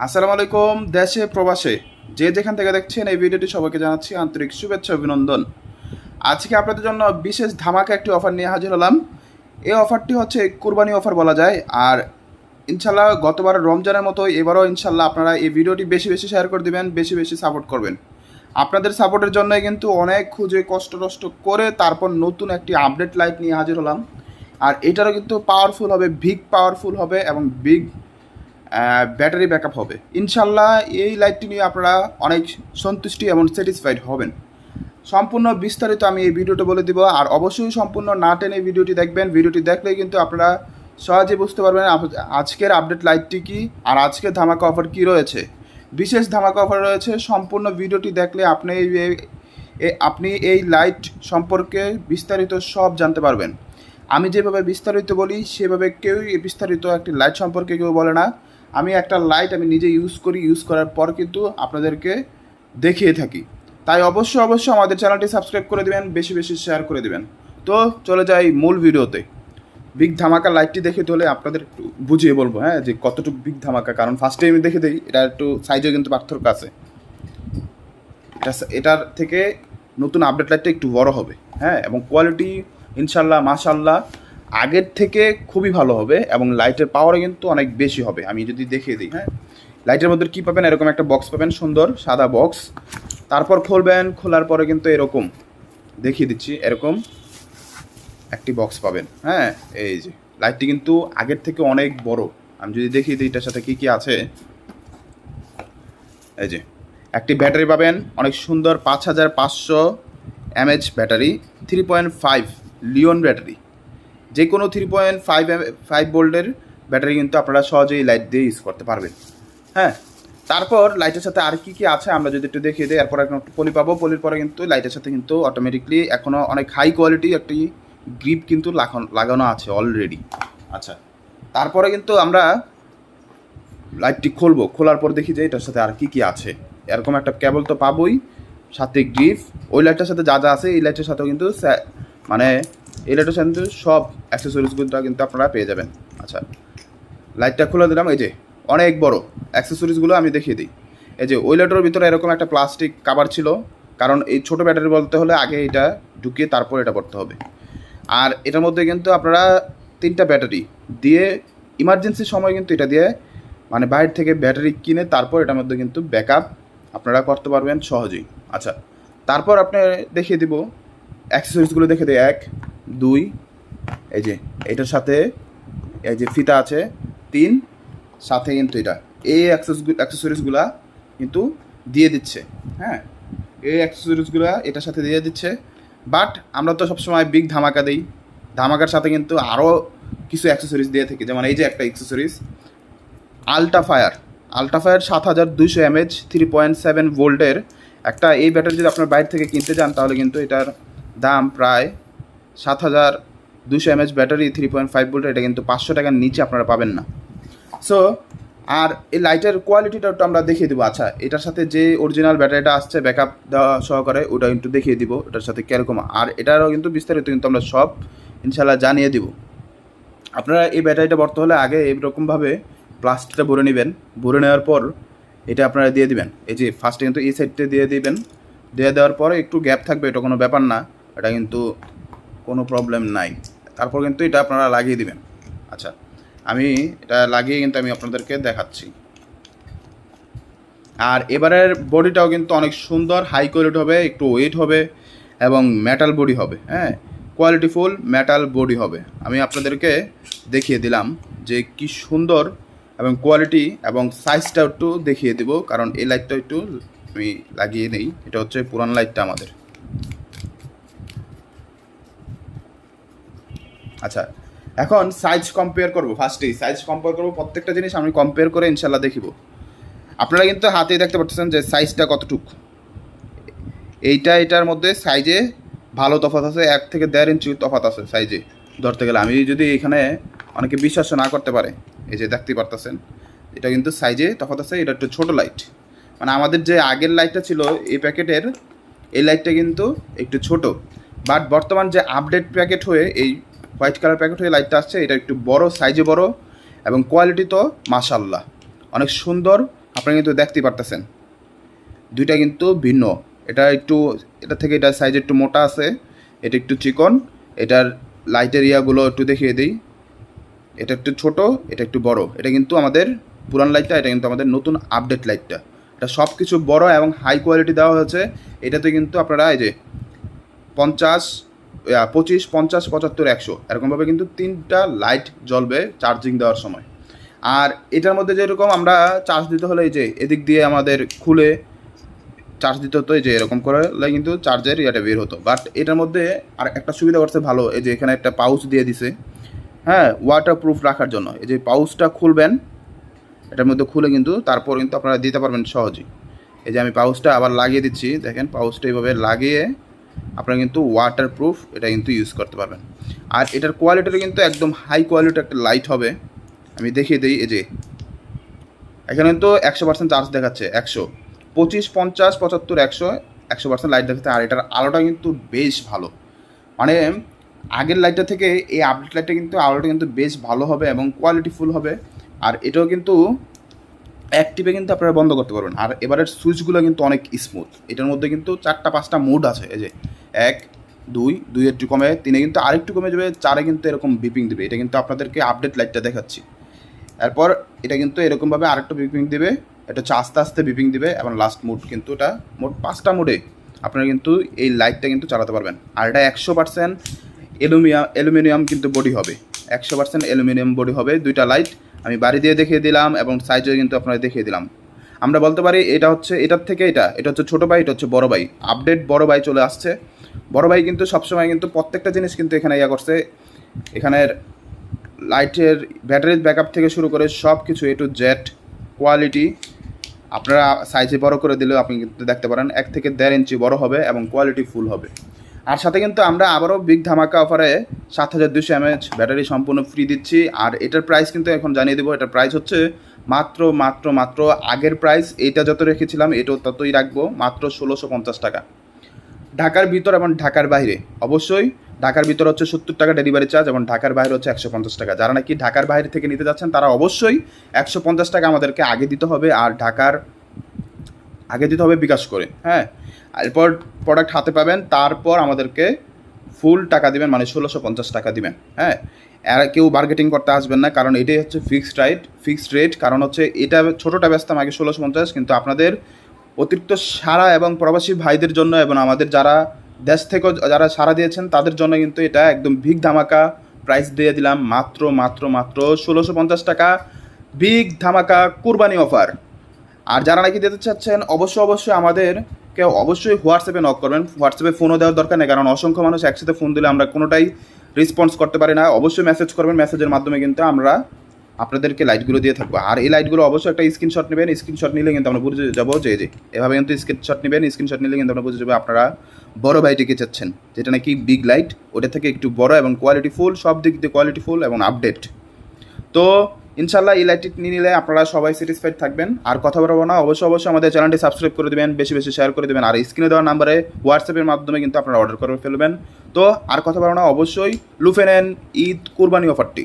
আসসালামু আলাইকুম, দেশে, প্রবাসে। যে যেখান থেকে দেখছেন এই ভিডিওটি সবাইকে জানাচ্ছি আন্তরিক শুভেচ্ছা, অভিনন্দন। আজকে আপনাদের জন্য বিশেষ ধামাকা একটি অফার নিয়ে হাজির হলাম। এই অফারটি হচ্ছে কুরবানি অফার বলা যায়। আর ইনশাল্লাহ গতবার রমজানের মতো এবারও ইনশাল্লাহ আপনারা এই ভিডিওটি বেশি বেশি শেয়ার করে দিবেন, বেশি বেশি সাপোর্ট করবেন। আপনাদের সাপোর্টের জন্যই কিন্তু অনেক খুঁজে কষ্ট টষ্ট করে তারপর নতুন একটি আপডেট লাইট নিয়ে হাজির হলাম। আর এটারও কিন্তু পাওয়ারফুল হবে বিগ পাওয়ারফুল হবে এবং বিগ ব্যাটারি ব্যাকআপ হবে। ইনশাল্লাহ এই লাইটটি নিয়ে আপনারা অনেক সন্তুষ্টি এবং স্যাটিসফাইড হবেন। সম্পূর্ণ বিস্তারিত আমি এই ভিডিওটা বলে দিব। আর অবশ্যই সম্পূর্ণ না টেনে ভিডিওটি দেখবেন। ভিডিওটি দেখলে কিন্তু আপনারা সহজে বুঝতে পারবেন আজকের আপডেট লাইটটি কি আর আজকের ধামাকা অফার কি রয়েছে। বিশেষ ধামাকা অফার রয়েছে, সম্পূর্ণ ভিডিওটি দেখলে আপনি আপনি এই লাইট সম্পর্কে বিস্তারিত সব জানতে পারবেন। আমি যেভাবে বিস্তারিত বলি, সেভাবে কেউই বিস্তারিত একটি লাইট সম্পর্কে কেউ বলে না। আমি একটা লাইট আমি নিজে ইউজ করি ইউজ করার পর কিন্তু আপনাদেরকে দেখিয়ে থাকি। তাই অবশ্যই অবশ্যই আমাদের চ্যানেলটি সাবস্ক্রাইব করে দেবেন, বেশি বেশি শেয়ার করে দেবেন। তো চলে যাই মূল ভিডিওতে বিগ ধামাকা লাইটটি দেখে তোলে আপনাদের একটু বুঝিয়ে বলব হ্যাঁ যে কতটুকু বিগ ধামাকা। কারণ ফার্স্টে আমি দেখে দিই, এটা একটু সাইজে কিন্তু পার্থক্য আছে। এটা এটার থেকে নতুন আপডেট লাইটটা একটু বড় হবে হ্যাঁ এবং কোয়ালিটি ইনশাল্লাহ, মাশাল্লাহ আগের থেকে খুবই ভালো হবে এবং লাইটের পাওয়ারও কিন্তু অনেক বেশি হবে, আমি যদি দেখিয়ে দিই হ্যাঁ? লাইটের মধ্যে কী পাবেন? এরকম একটা বক্স পাবেন, সুন্দর, সাদা বক্স তারপর খুলবেন, খোলার পরে কিন্তু এরকম, দেখিয়ে দিচ্ছি, এরকম একটি বক্স পাবেন হ্যাঁ? এই যে লাইটটি কিন্তু আগের থেকে অনেক বড়। আমি যদি দিই, এটার সাথে কী কী আছে? এই যে, একটি ব্যাটারি পাবেন, অনেক সুন্দর, পাঁচ হাজার পাঁচশো mAh battery three point five Li ion battery. যে কোনো থ্রি পয়েন্ট ফাইভ ফাইভ ভোল্টের ব্যাটারি কিন্তু আপনারা সহজেই লাইট দিয়ে ইউজ করতে পারবেন। হ্যাঁ? তারপর লাইটের সাথে আর কি কি আছে আমরা যদি একটু দেখিয়ে দিই, এরপর একটু পলি পাবো, পলির পরে কিন্তু লাইটের সাথে কিন্তু অটোমেটিকলি এখনও অনেক হাই কোয়ালিটি একটি গ্রিপ কিন্তু লাগানো আছে অলরেডি আচ্ছা তারপরে কিন্তু আমরা লাইটটি খুলবো। খোলার পর দেখি যে এটার সাথে আর কি কি আছে। এরকম একটা কেবল তো পাবোই, সাথে গ্রিফ ওই লাইটটার সাথে যা যা আছে, এই লাইটের সাথেও কিন্তু মানে এই লাইটের সাথে সব অ্যাক্সেসরিজগুলো কিন্তু আপনারা পেয়ে যাবেন। আচ্ছা লাইটটা খুলে দিলাম, এই যে, অনেক বড় অ্যাক্সেসরিজগুলো আমি দেখিয়ে দিই। এই যে ওই লাইটের ভিতরে এরকম একটা প্লাস্টিক কাভার ছিল, কারণ এই ছোটো ব্যাটারি বলতে হলে আগে এটা ঢুকিয়ে তারপর এটা করতে হবে। আর এটার মধ্যে কিন্তু আপনারা তিনটা ব্যাটারি দিয়ে ইমার্জেন্সি সময় কিন্তু এটা দিয়ে মানে বাইরে থেকে ব্যাটারি কিনে তারপর এটার মধ্যে কিন্তু ব্যাকআপ আপনারা করতে পারবেন সহজেই। আচ্ছা তারপর আপনি দেখিয়ে দিব অ্যাক্সেসরিজগুলো দেখে দিই, এক দুই, এই যে, এটার সাথে, এই যে ফিতা আছে, তিন, সাথে কিন্তু এটা। এই অ্যাক্সেস অ্যাক্সেসরিজগুলা কিন্তু দিয়ে দিচ্ছে হ্যাঁ? এই অ্যাক্সেসরিজগুলো এটার সাথে দিয়ে দিচ্ছে। বাট আমরা তো সবসময় বিগ ধামাকা দিই। ধামাকার সাথে কিন্তু আরও কিছু অ্যাক্সেসরিজ দিয়ে থাকি। যেমন এই যে একটা অ্যাক্সেসরিজ আলট্রা ফায়ার ফায়ার সাত হাজার দুইশো এমএচ থ্রি পয়েন্ট সেভেন ভোল্টের একটা, এই ব্যাটারি যদি আপনার বাইরে থেকে কিনতে যান, তাহলে কিন্তু এটার দাম প্রায় সাত হাজার দুশো mAh battery three point five ভোল্টের এটা কিন্তু পাঁচশো টাকার নিচে আপনারা পাবেন না। সো আর এই লাইটের কোয়ালিটিটা একটু আমরা দেখিয়ে দেবো। আচ্ছা এটার সাথে যে অরিজিনাল ব্যাটারিটা আসছে ব্যাকআপ দেওয়া সহকারে ওটা কিন্তু দেখিয়ে দিব, এটার সাথে কীরকম। আর এটারও কিন্তু বিস্তারিত কিন্তু আমরা সব ইনশাল্লাহ জানিয়ে দিব। আপনারা এই ব্যাটারিটা ভরতে হলে আগে এইরকমভাবে প্লাস্টিকটা ভরে নেবেন। ভরে নেওয়ার পর এটা আপনারা দিয়ে দিবেন। এই যে ফার্স্টে কিন্তু এই সাইডটা দিয়ে দিবেন। দিয়ে দেওয়ার পরে একটু গ্যাপ থাকবে, এটা কোনো ব্যাপার না। এটা কিন্তু কোনো প্রবলেম নাই। তারপর কিন্তু এটা আপনারা লাগিয়ে দিবেন। আচ্ছা আমি এটা লাগিয়ে কিন্তু আমি আপনাদেরকে দেখাচ্ছি। আর এবারের বডিটাও কিন্তু অনেক সুন্দর হাই কোয়ালিটি হবে, একটু ওয়েট হবে এবং মেটাল বডি হবে হ্যাঁ? কোয়ালিটিফুল মেটাল বডি হবে। আমি আপনাদেরকে দেখিয়ে দিলাম যে কি সুন্দর এবং কোয়ালিটি এবং সাইজটা একটু দেখিয়ে দেব, কারণ এই লাইটটা একটু আমি লাগিয়ে নেই। এটা হচ্ছে পুরান লাইটটা আমাদের। আচ্ছা এখন সাইজ কম্পেয়ার করব। ফার্স্টেই সাইজ কম্পেয়ার করব, প্রত্যেকটা জিনিস আমি কম্পেয়ার করে ইনশাল্লাহ দেখিব। আপনারা কিন্তু হাতেই দেখতে পাচ্ছেন যে সাইজটা কতটুক। এইটা, এটার মধ্যে সাইজে ভালো তফাৎ আছে, এক থেকে দেড় ইঞ্চি তফাৎ আছে সাইজে ধরতে গেলে আমি যদি এখানে অনেকে বিশ্বাস না করতে পারে, এই যে দেখতে পারতেছেন, এটা কিন্তু সাইজে তফাৎ আছে, এটা একটু ছোটো লাইট মানে আমাদের যে আগের লাইটটা ছিল, এই প্যাকেটের এই লাইটটা কিন্তু একটু ছোট। বাট বর্তমান যে আপডেট প্যাকেট হয়ে এই হোয়াইট কালার প্যাকেট হয়ে লাইটটা আসছে, এটা একটু বড় সাইজে বড় এবং কোয়ালিটি তো মাশাল্লাহ অনেক সুন্দর, আপনারা কিন্তু দেখতেই পারতেছেন। দুইটা কিন্তু ভিন্ন। এটা একটু, এটা থেকে এটা সাইজ একটু মোটা আছে, এটা একটু চিকন, এটার লাইটের ইয়াগুলো একটু দেখিয়ে দিই। এটা একটু ছোট, এটা একটু বড়। এটা কিন্তু আমাদের পুরান লাইটটা এটা কিন্তু আমাদের নতুন আপডেট লাইটটা এটা সব কিছু বড় এবং হাই কোয়ালিটি দেওয়া হয়েছে। এটাতে কিন্তু আপনারা এই যে পঞ্চাশ পঁচিশ, পঞ্চাশ, পঁচাত্তর, একশো। এরকমভাবে কিন্তু তিনটা লাইট জ্বলবে চার্জিং দেওয়ার সময়। আর এটার মধ্যে যেরকম আমরা চার্জ দিতে হলে এই যে এদিক দিয়ে আমাদের খুলে চার্জ দিতে হতো, এই যে এরকম করলে কিন্তু চার্জের ইয়েটা বের হতো। বাট এটার মধ্যে আর একটা সুবিধা করছে ভালো, এই যে এখানে একটা পাউচ দিয়ে দিছে। হ্যাঁ ওয়াটার প্রুফ রাখার জন্য। এই যে পাউচটা খুলবেন, এটার মধ্যে খুলে কিন্তু তারপর কিন্তু আপনারা দিতে পারবেন সহজেই। এই যে আমি পাউচটা আবার লাগিয়ে দিচ্ছি, দেখেন পাউচটা এইভাবে লাগিয়ে আপনারা কিন্তু ওয়াটার প্রুফ এটা কিন্তু ইউজ করতে পারবেন। আর এটার কোয়ালিটিটা কিন্তু একদম হাই কোয়ালিটির একটা লাইট হবে। আমি দেখিয়ে দিই, এই যে। এখানে কিন্তু একশো পার্সেন্ট চার্জ দেখাচ্ছে, একশো। পঁচিশ, পঞ্চাশ, পঁচাত্তর, একশো একশো পার্সেন্ট লাইট দেখাচ্ছে। আর এটার আলোটা কিন্তু বেশ ভালো। মানে আগের লাইটটা থেকে এই আপডেট লাইটটা কিন্তু আলোটা কিন্তু বেশ ভালো হবে এবং কোয়ালিটিফুল হবে। আর এটাও কিন্তু অ্যাক্টিভে কিন্তু আপনারা বন্ধ করতে পারবেন। আর এবারের সুইচগুলো কিন্তু অনেক স্মুথ এটার মধ্যে কিন্তু চারটা, পাঁচটা মুড আছে। এই যে এক, দুই দুই একটু কমে, তিনে কিন্তু আরেকটু কমে যাবে, চারে কিন্তু এরকম বিপিং দেবে। এটা কিন্তু আপনাদেরকে আপডেট লাইটটা দেখাচ্ছি। এরপর এটা কিন্তু এরকমভাবে আরেকটু বিপিং দেবে। এটা হচ্ছে আস্তে আস্তে বিপিং দেবে এবং লাস্ট মুড কিন্তু এটা মোট পাঁচটা মুডে আপনারা কিন্তু এই লাইটটা কিন্তু চালাতে পারবেন। আর এটা একশো পার্সেন্ট অ্যালুমিনিয়াম অ্যালুমিনিয়াম কিন্তু বডি হবে। একশো পার্সেন্ট অ্যালুমিনিয়াম বডি হবে দুইটা লাইট আমি বাড়ি দিয়ে দেখিয়ে দিলাম এবং সাইজও কিন্তু আপনারা দেখিয়ে দিলাম। আমরা বলতে পারি এটা হচ্ছে এটার থেকে এটা এটা হচ্ছে ছোটো ভাই, এটা হচ্ছে বড় ভাই। আপডেট বড় ভাই চলে আসছে। বড় ভাই কিন্তু সবসময় কিন্তু প্রত্যেকটা জিনিস কিন্তু এখানে ইয়া করছে। এখানের লাইটের ব্যাটারির ব্যাকআপ থেকে শুরু করে সব কিছু এ টু জেড কোয়ালিটি আপনারা সাইজে বড় করে দিলেও আপনি কিন্তু দেখতে পারেন। এক থেকে দেড় ইঞ্চি বড় হবে এবং কোয়ালিটি ফুল হবে। আর সাথে কিন্তু আমরা আবারও বিগ ধামাকা অফারে সাত হাজার দুশো এমএচ ব্যাটারি সম্পূর্ণ ফ্রি দিচ্ছি। আর এটার প্রাইস কিন্তু এখন জানিয়ে দেবো, এটার প্রাইস হচ্ছে মাত্র মাত্র মাত্র আগের প্রাইস এটা যত রেখেছিলাম এটাও ততই রাখব, মাত্র ষোলোশো পঞ্চাশ টাকা। ঢাকার ভিতর এবং ঢাকার বাইরে, অবশ্যই ঢাকার ভিতর হচ্ছে সত্তর টাকা ডেলিভারি চার্জ এবং ঢাকার বাইরে হচ্ছে একশো পঞ্চাশ টাকা। যারা নাকি ঢাকার বাইরে থেকে নিতে যাচ্ছেন, তারা অবশ্যই একশো পঞ্চাশ টাকা আমাদেরকে আগে দিতে হবে, আর ঢাকার, আগে দিতে হবে বিকাশ করে হ্যাঁ? এরপর প্রোডাক্ট হাতে পাবেন, তারপর আমাদেরকে ফুল টাকা দিবেন মানে ষোলোশো পঞ্চাশ টাকা দিবেন হ্যাঁ? আর কেউ বার্গেটিং করতে আসবেন না, কারণ এটাই হচ্ছে ফিক্সড রাইট ফিক্সড রেট কারণ হচ্ছে এটা ছোটোটা বেচতাম আগে ষোলোশো পঞ্চাশ, কিন্তু আপনাদের অতিরিক্ত সারা এবং প্রবাসী ভাইদের জন্য এবং আমাদের যারা দেশ থেকেও যারা সারা দিয়েছেন, তাদের জন্য কিন্তু এটা একদম ভিগ ধামাকা প্রাইস দিয়ে দিলাম, মাত্র মাত্র মাত্র ষোলোশো পঞ্চাশ টাকা বিগ ধামাকা কুরবানি অফার আর যারা নাকি দিতে চাচ্ছেন, অবশ্যই অবশ্যই আমাদের কেউ অবশ্যই হোয়াটসঅ্যাপে নক করবেন। হোয়াটসঅ্যাপে ফোনও দেওয়ার দরকার নেই, কারণ অসংখ্য মানুষ একসাথে ফোন দিলে আমরা কোনোটাই রেসপন্স করতে পারি না। অবশ্যই মেসেজ করবেন মেসেজের মাধ্যমে কিন্তু আমরা আপনাদেরকে লাইটগুলো দিয়ে থাকব। আর এই লাইটগুলো অবশ্যই একটা স্ক্রিনশট নেবেন। স্ক্রিনশট নিলে কিন্তু আমরা বুঝে যাব যে যে, এভাবে কিন্তু স্ক্রিনশট নেবেন। স্ক্রিনশট নিলে কিন্তু আমরা বুঝে যাব আপনারা বড় বাইটিকে চাচ্ছেন, যেটা নাকি বিগ লাইট ওটা থেকে একটু বড় এবং কোয়ালিটি ফুল সব দিক দিয়ে কোয়ালিটি ফুল এবং আপডেট তো ইনশাল্লাহ লাইটটি নিয়ে নিলে আপনারা সবাই স্যাটিসফাইড থাকবেন। আর কথা বলব না, অবশ্যই অবশ্যই আমাদের চ্যানেলটি সাবস্ক্রাইব করে দেবেন, বেশি বেশি শেয়ার করে দেবেন। আর স্ক্রিনে দেওয়া নাম্বারে হোয়াটসঅ্যাপের মাধ্যমে কিন্তু আপনারা অর্ডার করে ফেলবেন। তো আর কথা বলব না, অবশ্যই লুফেনেন ঈদ কুরবানি অফারটি।